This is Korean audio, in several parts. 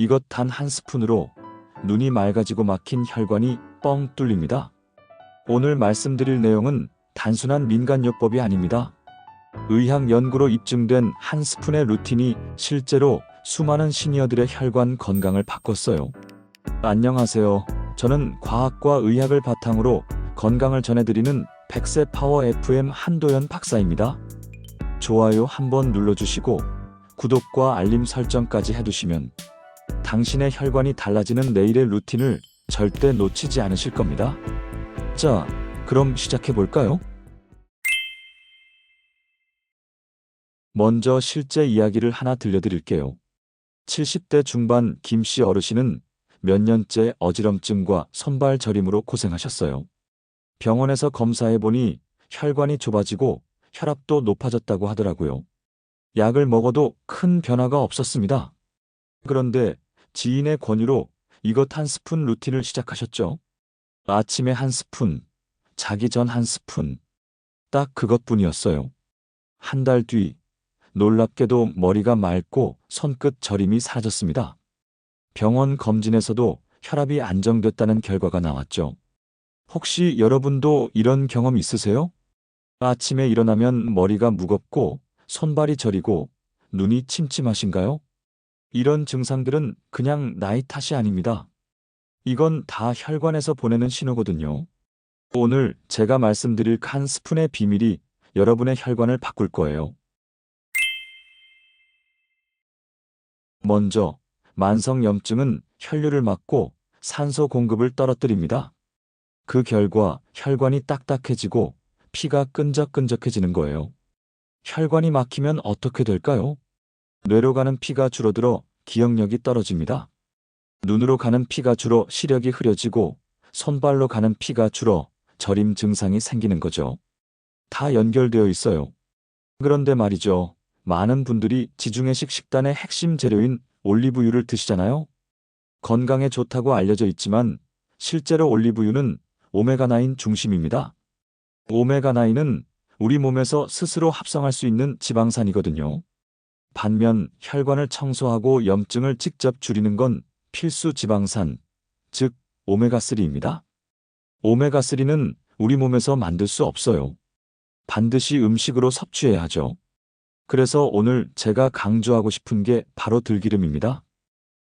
이것 단 한 스푼으로 눈이 맑아지고 막힌 혈관이 뻥 뚫립니다. 오늘 말씀드릴 내용은 단순한 민간요법이 아닙니다. 의학 연구로 입증된 한 스푼의 루틴이 실제로 수많은 시니어들의 혈관 건강을 바꿨어요. 안녕하세요. 저는 과학과 의학을 바탕으로 건강을 전해드리는 백세 파워 FM 한도연 박사입니다. 좋아요 한번 눌러주시고 구독과 알림 설정까지 해두시면 당신의 혈관이 달라지는 내일의 루틴을 절대 놓치지 않으실 겁니다. 자, 그럼 시작해 볼까요? 먼저 실제 이야기를 하나 들려드릴게요. 70대 중반 김 씨 어르신은 몇 년째 어지럼증과 손발 저림으로 고생하셨어요. 병원에서 검사해 보니 혈관이 좁아지고 혈압도 높아졌다고 하더라고요. 약을 먹어도 큰 변화가 없었습니다. 그런데 지인의 권유로 이것 한 스푼 루틴을 시작하셨죠. 아침에 한 스푼, 자기 전 한 스푼. 딱 그것뿐이었어요. 한 달 뒤, 놀랍게도 머리가 맑고 손끝 저림이 사라졌습니다. 병원 검진에서도 혈압이 안정됐다는 결과가 나왔죠. 혹시 여러분도 이런 경험 있으세요? 아침에 일어나면 머리가 무겁고 손발이 저리고 눈이 침침하신가요? 이런 증상들은 그냥 나이 탓이 아닙니다. 이건 다 혈관에서 보내는 신호거든요. 오늘 제가 말씀드릴 한 스푼의 비밀이 여러분의 혈관을 바꿀 거예요. 먼저, 만성염증은 혈류를 막고 산소 공급을 떨어뜨립니다. 그 결과 혈관이 딱딱해지고 피가 끈적끈적해지는 거예요. 혈관이 막히면 어떻게 될까요? 뇌로 가는 피가 줄어들어 기억력이 떨어집니다. 눈으로 가는 피가 줄어 시력이 흐려지고 손발로 가는 피가 줄어 저림 증상이 생기는 거죠. 다 연결되어 있어요. 그런데 말이죠. 많은 분들이 지중해식 식단의 핵심 재료인 올리브유를 드시잖아요. 건강에 좋다고 알려져 있지만 실제로 올리브유는 오메가9 중심입니다. 오메가9은 우리 몸에서 스스로 합성할 수 있는 지방산이거든요. 반면 혈관을 청소하고 염증을 직접 줄이는 건 필수 지방산, 즉 오메가3입니다. 오메가3는 우리 몸에서 만들 수 없어요. 반드시 음식으로 섭취해야 하죠. 그래서 오늘 제가 강조하고 싶은 게 바로 들기름입니다.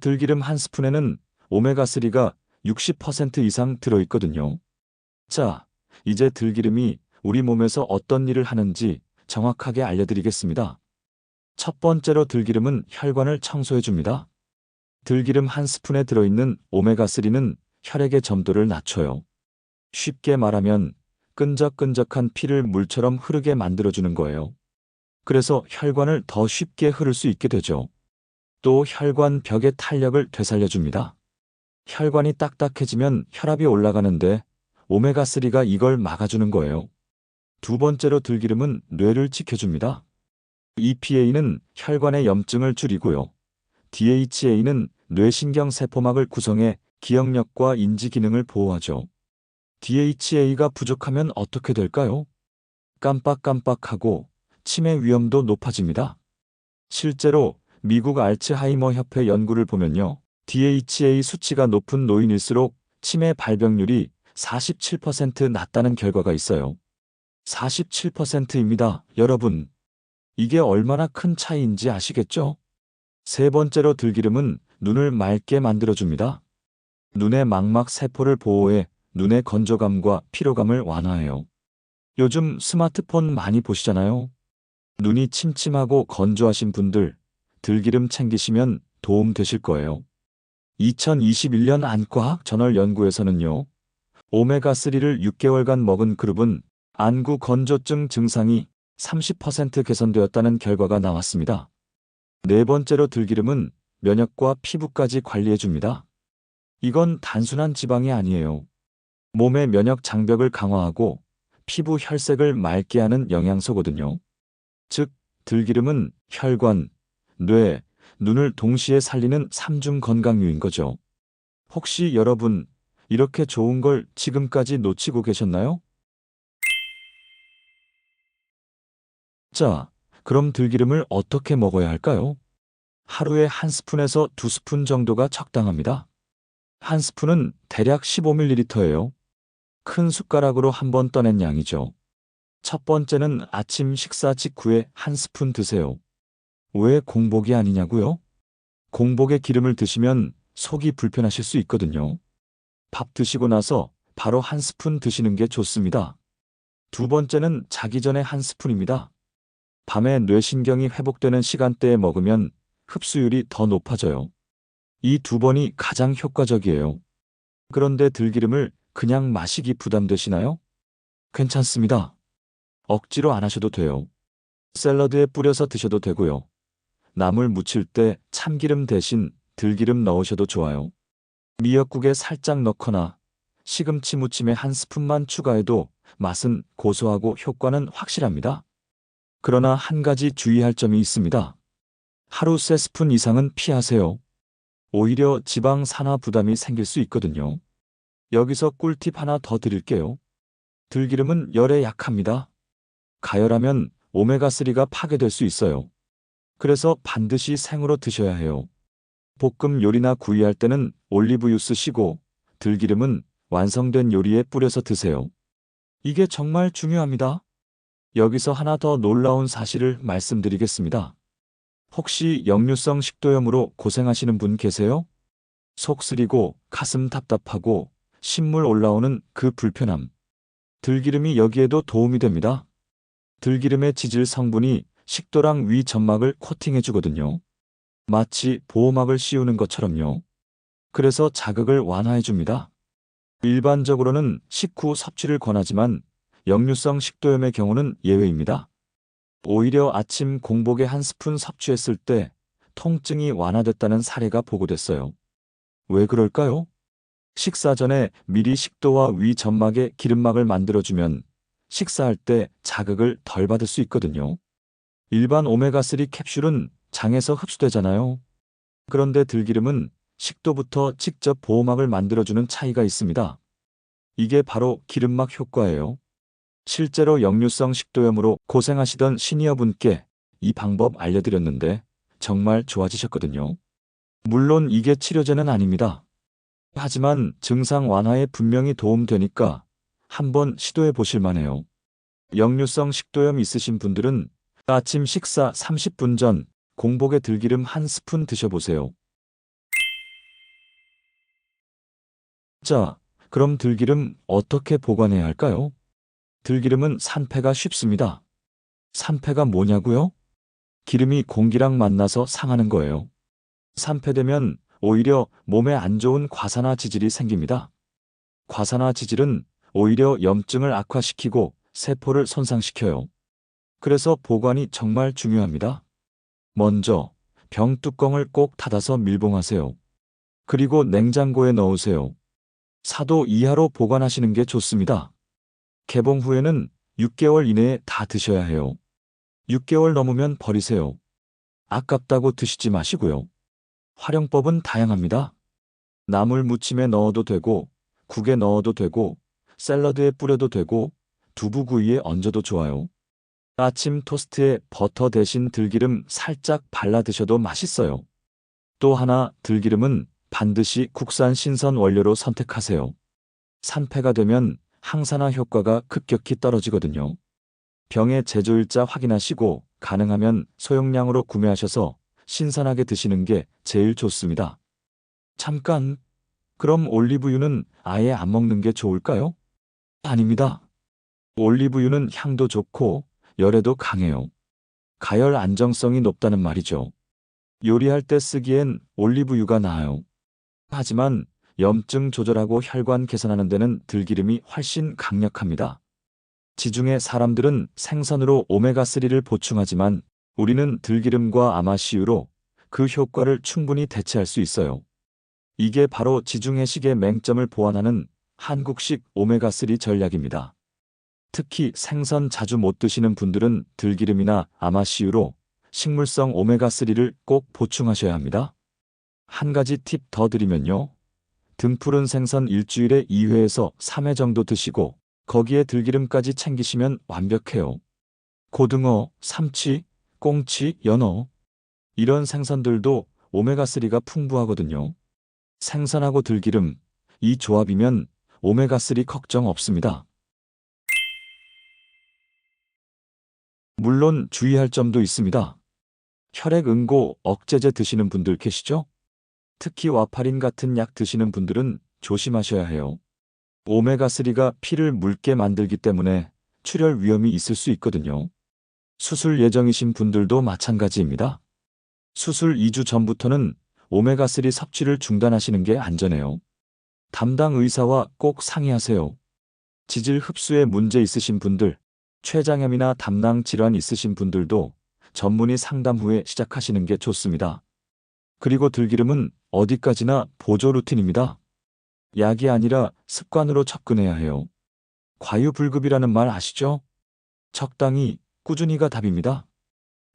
들기름 한 스푼에는 오메가3가 60% 이상 들어있거든요. 자, 이제 들기름이 우리 몸에서 어떤 일을 하는지 정확하게 알려드리겠습니다. 첫 번째로 들기름은 혈관을 청소해줍니다. 들기름 한 스푼에 들어있는 오메가3는 혈액의 점도를 낮춰요. 쉽게 말하면 끈적끈적한 피를 물처럼 흐르게 만들어주는 거예요. 그래서 혈관을 더 쉽게 흐를 수 있게 되죠. 또 혈관 벽의 탄력을 되살려줍니다. 혈관이 딱딱해지면 혈압이 올라가는데 오메가3가 이걸 막아주는 거예요. 두 번째로 들기름은 뇌를 지켜줍니다. EPA는 혈관의 염증을 줄이고요. DHA는 뇌신경 세포막을 구성해 기억력과 인지 기능을 보호하죠. DHA가 부족하면 어떻게 될까요? 깜빡깜빡하고 치매 위험도 높아집니다. 실제로 미국 알츠하이머 협회 연구를 보면요. DHA 수치가 높은 노인일수록 치매 발병률이 47% 낮다는 결과가 있어요. 47%입니다, 여러분. 이게 얼마나 큰 차이인지 아시겠죠? 세 번째로 들기름은 눈을 맑게 만들어줍니다. 눈의 망막 세포를 보호해 눈의 건조감과 피로감을 완화해요. 요즘 스마트폰 많이 보시잖아요. 눈이 침침하고 건조하신 분들, 들기름 챙기시면 도움 되실 거예요. 2021년 안과학 저널 연구에서는요, 오메가3를 6개월간 먹은 그룹은 안구 건조증 증상이 30% 개선되었다는 결과가 나왔습니다. 네 번째로 들기름은 면역과 피부까지 관리해줍니다. 이건 단순한 지방이 아니에요. 몸의 면역 장벽을 강화하고 피부 혈색을 맑게 하는 영양소거든요. 즉, 들기름은 혈관, 뇌, 눈을 동시에 살리는 삼중 건강 유인 거죠. 혹시 여러분, 이렇게 좋은 걸 지금까지 놓치고 계셨나요? 자, 그럼 들기름을 어떻게 먹어야 할까요? 하루에 한 스푼에서 두 스푼 정도가 적당합니다. 한 스푼은 대략 15ml예요. 큰 숟가락으로 한 번 떠낸 양이죠. 첫 번째는 아침 식사 직후에 한 스푼 드세요. 왜 공복이 아니냐고요? 공복에 기름을 드시면 속이 불편하실 수 있거든요. 밥 드시고 나서 바로 한 스푼 드시는 게 좋습니다. 두 번째는 자기 전에 한 스푼입니다. 밤에 뇌신경이 회복되는 시간대에 먹으면 흡수율이 더 높아져요. 이 두 번이 가장 효과적이에요. 그런데 들기름을 그냥 마시기 부담되시나요? 괜찮습니다. 억지로 안 하셔도 돼요. 샐러드에 뿌려서 드셔도 되고요. 나물 무칠 때 참기름 대신 들기름 넣으셔도 좋아요. 미역국에 살짝 넣거나 시금치 무침에 한 스푼만 추가해도 맛은 고소하고 효과는 확실합니다. 그러나 한 가지 주의할 점이 있습니다. 하루 세 스푼 이상은 피하세요. 오히려 지방 산화 부담이 생길 수 있거든요. 여기서 꿀팁 하나 더 드릴게요. 들기름은 열에 약합니다. 가열하면 오메가3가 파괴될 수 있어요. 그래서 반드시 생으로 드셔야 해요. 볶음 요리나 구이할 때는 올리브유 쓰시고 들기름은 완성된 요리에 뿌려서 드세요. 이게 정말 중요합니다. 여기서 하나 더 놀라운 사실을 말씀드리겠습니다. 혹시 역류성 식도염으로 고생하시는 분 계세요? 속 쓰리고 가슴 답답하고 신물 올라오는 그 불편함. 들기름이 여기에도 도움이 됩니다. 들기름의 지질 성분이 식도랑 위 점막을 코팅해 주거든요. 마치 보호막을 씌우는 것처럼요. 그래서 자극을 완화해 줍니다. 일반적으로는 식후 섭취를 권하지만 역류성 식도염의 경우는 예외입니다. 오히려 아침 공복에 한 스푼 섭취했을 때 통증이 완화됐다는 사례가 보고됐어요. 왜 그럴까요? 식사 전에 미리 식도와 위 점막에 기름막을 만들어주면 식사할 때 자극을 덜 받을 수 있거든요. 일반 오메가3 캡슐은 장에서 흡수되잖아요. 그런데 들기름은 식도부터 직접 보호막을 만들어주는 차이가 있습니다. 이게 바로 기름막 효과예요. 실제로 역류성 식도염으로 고생하시던 시니어분께 이 방법 알려드렸는데 정말 좋아지셨거든요. 물론 이게 치료제는 아닙니다. 하지만 증상 완화에 분명히 도움되니까 한번 시도해 보실 만해요. 역류성 식도염 있으신 분들은 아침 식사 30분 전 공복에 들기름 한 스푼 드셔보세요. 자, 그럼 들기름 어떻게 보관해야 할까요? 들기름은 산패가 쉽습니다. 산패가 뭐냐고요? 기름이 공기랑 만나서 상하는 거예요. 산패되면 오히려 몸에 안 좋은 과산화 지질이 생깁니다. 과산화 지질은 오히려 염증을 악화시키고 세포를 손상시켜요. 그래서 보관이 정말 중요합니다. 먼저 병 뚜껑을 꼭 닫아서 밀봉하세요. 그리고 냉장고에 넣으세요. 4도 이하로 보관하시는 게 좋습니다. 개봉 후에는 6개월 이내에 다 드셔야 해요. 6개월 넘으면 버리세요. 아깝다고 드시지 마시고요. 활용법은 다양합니다. 나물 무침에 넣어도 되고, 국에 넣어도 되고, 샐러드에 뿌려도 되고, 두부구이에 얹어도 좋아요. 아침 토스트에 버터 대신 들기름 살짝 발라 드셔도 맛있어요. 또 하나 들기름은 반드시 국산 신선 원료로 선택하세요. 산패가 되면 항산화 효과가 급격히 떨어지거든요. 병의 제조일자 확인하시고 가능하면 소용량으로 구매하셔서 신선하게 드시는 게 제일 좋습니다. 잠깐, 그럼 올리브유는 아예 안 먹는 게 좋을까요? 아닙니다. 올리브유는 향도 좋고 열에도 강해요. 가열 안정성이 높다는 말이죠. 요리할 때 쓰기엔 올리브유가 나아요. 하지만 염증 조절하고 혈관 개선하는 데는 들기름이 훨씬 강력합니다. 지중해 사람들은 생선으로 오메가3를 보충하지만 우리는 들기름과 아마씨유로 그 효과를 충분히 대체할 수 있어요. 이게 바로 지중해식의 맹점을 보완하는 한국식 오메가3 전략입니다. 특히 생선 자주 못 드시는 분들은 들기름이나 아마씨유로 식물성 오메가3를 꼭 보충하셔야 합니다. 한 가지 팁 더 드리면요. 등푸른 생선 일주일에 2회에서 3회 정도 드시고 거기에 들기름까지 챙기시면 완벽해요. 고등어, 삼치, 꽁치, 연어. 이런 생선들도 오메가3가 풍부하거든요. 생선하고 들기름, 이 조합이면 오메가3 걱정 없습니다. 물론 주의할 점도 있습니다. 혈액 응고 억제제 드시는 분들 계시죠? 특히 와파린 같은 약 드시는 분들은 조심하셔야 해요. 오메가3가 피를 묽게 만들기 때문에 출혈 위험이 있을 수 있거든요. 수술 예정이신 분들도 마찬가지입니다. 수술 2주 전부터는 오메가3 섭취를 중단하시는 게 안전해요. 담당 의사와 꼭 상의하세요. 지질 흡수에 문제 있으신 분들, 췌장염이나 담낭 질환 있으신 분들도 전문의 상담 후에 시작하시는 게 좋습니다. 그리고 들기름은 어디까지나 보조 루틴입니다. 약이 아니라 습관으로 접근해야 해요. 과유불급이라는 말 아시죠? 적당히, 꾸준히가 답입니다.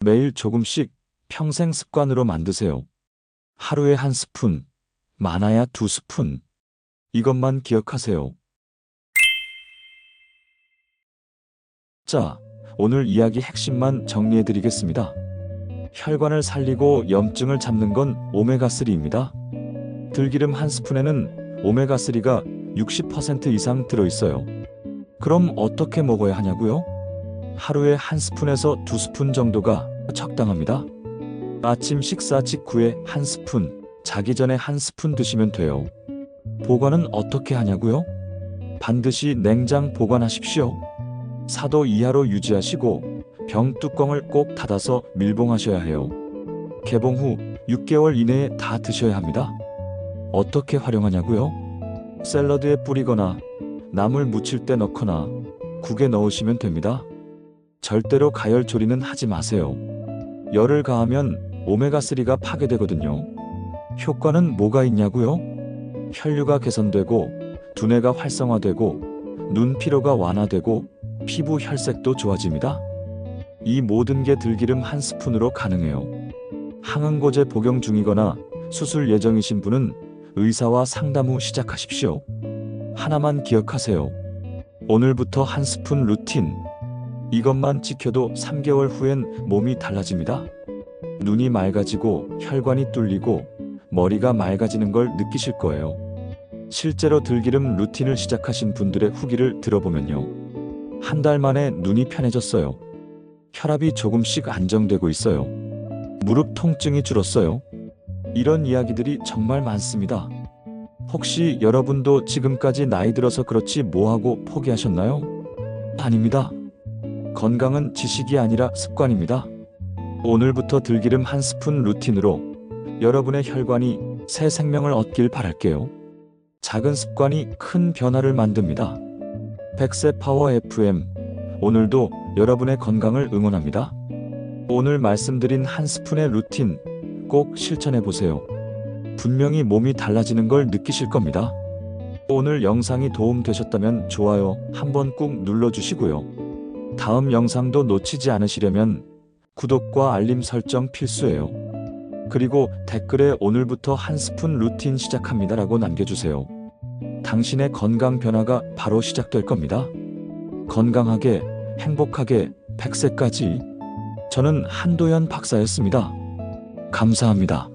매일 조금씩 평생 습관으로 만드세요. 하루에 한 스푼, 많아야 두 스푼. 이것만 기억하세요. 자, 오늘 이야기 핵심만 정리해드리겠습니다. 혈관을 살리고 염증을 잡는 건 오메가3입니다. 들기름 한 스푼에는 오메가3가 60% 이상 들어있어요. 그럼 어떻게 먹어야 하냐고요? 하루에 한 스푼에서 두 스푼 정도가 적당합니다. 아침 식사 직후에 한 스푼, 자기 전에 한 스푼 드시면 돼요. 보관은 어떻게 하냐고요? 반드시 냉장 보관하십시오. 4도 이하로 유지하시고 병 뚜껑을 꼭 닫아서 밀봉하셔야 해요. 개봉 후 6개월 이내에 다 드셔야 합니다. 어떻게 활용하냐고요? 샐러드에 뿌리거나 나물 무칠 때 넣거나 국에 넣으시면 됩니다. 절대로 가열 조리는 하지 마세요. 열을 가하면 오메가3가 파괴되거든요. 효과는 뭐가 있냐고요? 혈류가 개선되고 두뇌가 활성화되고 눈 피로가 완화되고 피부 혈색도 좋아집니다. 이 모든 게 들기름 한 스푼으로 가능해요. 항응고제 복용 중이거나 수술 예정이신 분은 의사와 상담 후 시작하십시오. 하나만 기억하세요. 오늘부터 한 스푼 루틴. 이것만 지켜도 3개월 후엔 몸이 달라집니다. 눈이 맑아지고 혈관이 뚫리고 머리가 맑아지는 걸 느끼실 거예요. 실제로 들기름 루틴을 시작하신 분들의 후기를 들어보면요. 한 달 만에 눈이 편해졌어요. 혈압이 조금씩 안정되고 있어요. 무릎 통증이 줄었어요. 이런 이야기들이 정말 많습니다. 혹시 여러분도 지금까지 나이 들어서 그렇지 뭐하고 포기하셨나요? 아닙니다. 건강은 지식이 아니라 습관입니다. 오늘부터 들기름 한 스푼 루틴으로 여러분의 혈관이 새 생명을 얻길 바랄게요. 작은 습관이 큰 변화를 만듭니다. 백세 파워 FM 오늘도 여러분의 건강을 응원합니다. 오늘 말씀드린 한 스푼의 루틴 꼭 실천해 보세요. 분명히 몸이 달라지는 걸 느끼실 겁니다. 오늘 영상이 도움되셨다면 좋아요 한번 꾹 눌러주시고요. 다음 영상도 놓치지 않으시려면 구독과 알림 설정 필수예요. 그리고 댓글에 오늘부터 한 스푼 루틴 시작합니다 라고 남겨주세요. 당신의 건강 변화가 바로 시작될 겁니다. 건강하게, 행복하게, 100세까지. 저는 한도현 박사였습니다. 감사합니다.